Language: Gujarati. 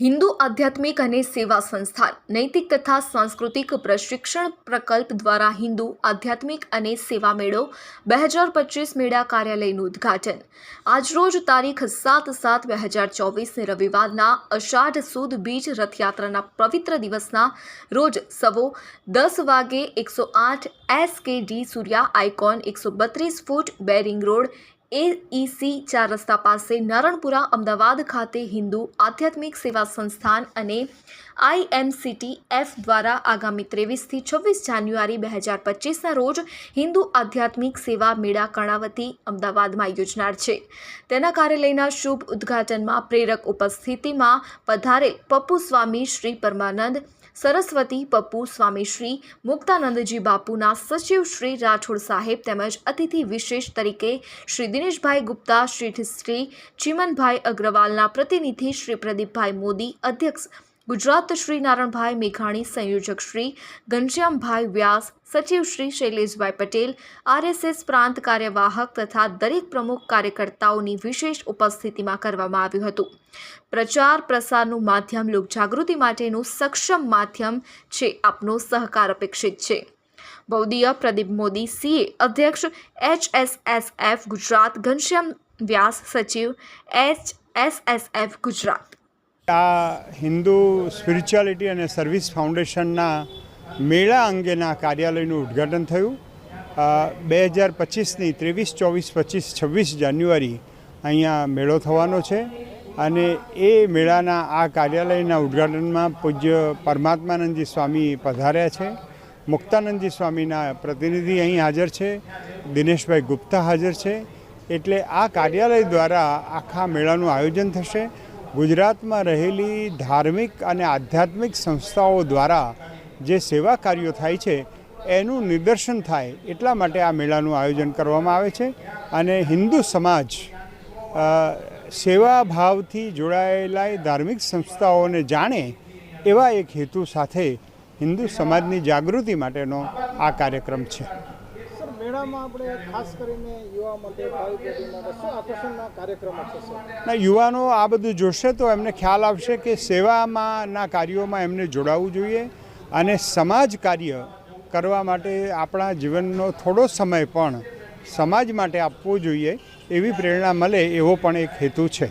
હિન્દુ આધ્યાત્મિક અને સેવા સંસ્થાન નૈતિક તથા સાંસ્કૃતિક પ્રશિક્ષણ પ્રકલ્પ દ્વારા હિન્દુ આધ્યાત્મિક અને સેવા મેળો બે હજાર પચીસ મેળા કાર્યાલયનું ઉદ્ઘાટન આજરોજ તારીખ સાત સાત બે હજાર ચોવીસને રવિવારના અષાઢ સુદ બીજ રથયાત્રાના પવિત્ર દિવસના રોજ સવો દસ વાગે એકસો આઠ એસ કે ડી સૂર્યા આઇકોન એકસો બત્રીસ ફૂટ બેરિંગ રોડ એઈસી ચાર રસ્તા પાસે નારણપુરા અમદાવાદ ખાતે હિન્દુ આધ્યાત્મિક સેવા સંસ્થાન અને આઈએમસીટી એફ દ્વારા આગામી ત્રેવીસથી છવ્વીસ જાન્યુઆરી બે હજાર પચીસના રોજ હિન્દુ આધ્યાત્મિક સેવા મેળા કર્ણાવતી અમદાવાદમાં યોજનાર છે. તેના કાર્યાલયના શુભ ઉદ્ઘાટનમાં પ્રેરક ઉપસ્થિતિમાં પધારેલ પપ્પુ સ્વામી શ્રી પરમાનંદ, સરસ્વતી પપ્પુ સ્વામી શ્રી મુક્તાનંદજી બાપુના સચિવ શ્રી રાઠોડ સાહેબ તેમજ અતિથિ વિશેષ તરીકે શ્રી દિનેશભાઈ ગુપ્તા, શ્રી શ્રી ચિમનભાઈ અગ્રવાલના પ્રતિનિધિ શ્રી પ્રદીપભાઈ મોદી, અધ્યક્ષ ગુજરાત શ્રી નારણભાઈ મેઘાણી, સંયોજક શ્રી ઘનશ્યામભાઈ વ્યાસ, સચિવ શ્રી શૈલેષભાઈ પટેલ, આરએસએસ પ્રાંત કાર્યવાહક તથા દરેક પ્રમુખ કાર્યકર્તાઓની વિશેષ ઉપસ્થિતિમાં કરવામાં આવ્યું હતું. પ્રચાર પ્રસારનું માધ્યમ લોકજાગૃતિ માટેનું સક્ષમ માધ્યમ છે. આપનો સહકાર અપેક્ષિત છે. બૌદ્ધિય પ્રદીપ મોદી સીએ અધ્યક્ષ એચએસએસએફ ગુજરાત, ઘનશ્યામ વ્યાસ સચિવ એચ એસએસએફ ગુજરાત. આ હિન્દુ સ્પિરિચ્યુઆલિટી અને સર્વિસ ફાઉન્ડેશનના મેળા અંગેના કાર્યાલયનું ઉદ્ઘાટન થયું. બે હજાર પચીસની ત્રેવીસ, ચોવીસ, પચીસ, છવ્વીસ જાન્યુઆરી અહીંયા મેળો થવાનો છે અને એ મેળાના આ કાર્યાલયના ઉદ્ઘાટનમાં પૂજ્ય પરમાત્માનંદજી સ્વામી પધાર્યા છે. મુક્તાનંદજી સ્વામીના પ્રતિનિધિ અહીં હાજર છે. દિનેશભાઈ ગુપ્તા હાજર છે. એટલે આ કાર્યાલય દ્વારા આખા મેળાનું આયોજન થશે. ગુજરાતમાં રહેલી ધાર્મિક અને આધ્યાત્મિક સંસ્થાઓ દ્વારા જે સેવા કાર્યો થાય છે, એનું નિદર્શન થાય એટલા માટે આ મેળાનું આયોજન કરવામાં આવે છે. અને હિન્દુ સમાજ સેવા ભાવથી જોડાયેલા ધાર્મિક સંસ્થાઓને જાણે એવા એક હેતુ સાથે હિન્દુ સમાજની જાગૃતિ માટેનો આ કાર્યક્રમ છે. ના યુવાનો આ બધું જોશે તો એમને ખ્યાલ આવશે કે સેવામાંના કાર્યોમાં એમને જોડાવવું જોઈએ અને સમાજ કાર્ય કરવા માટે આપણા જીવનનો થોડો સમય પણ સમાજ માટે આપવો જોઈએ એવી પ્રેરણા મળે એવો પણ એક હેતુ છે.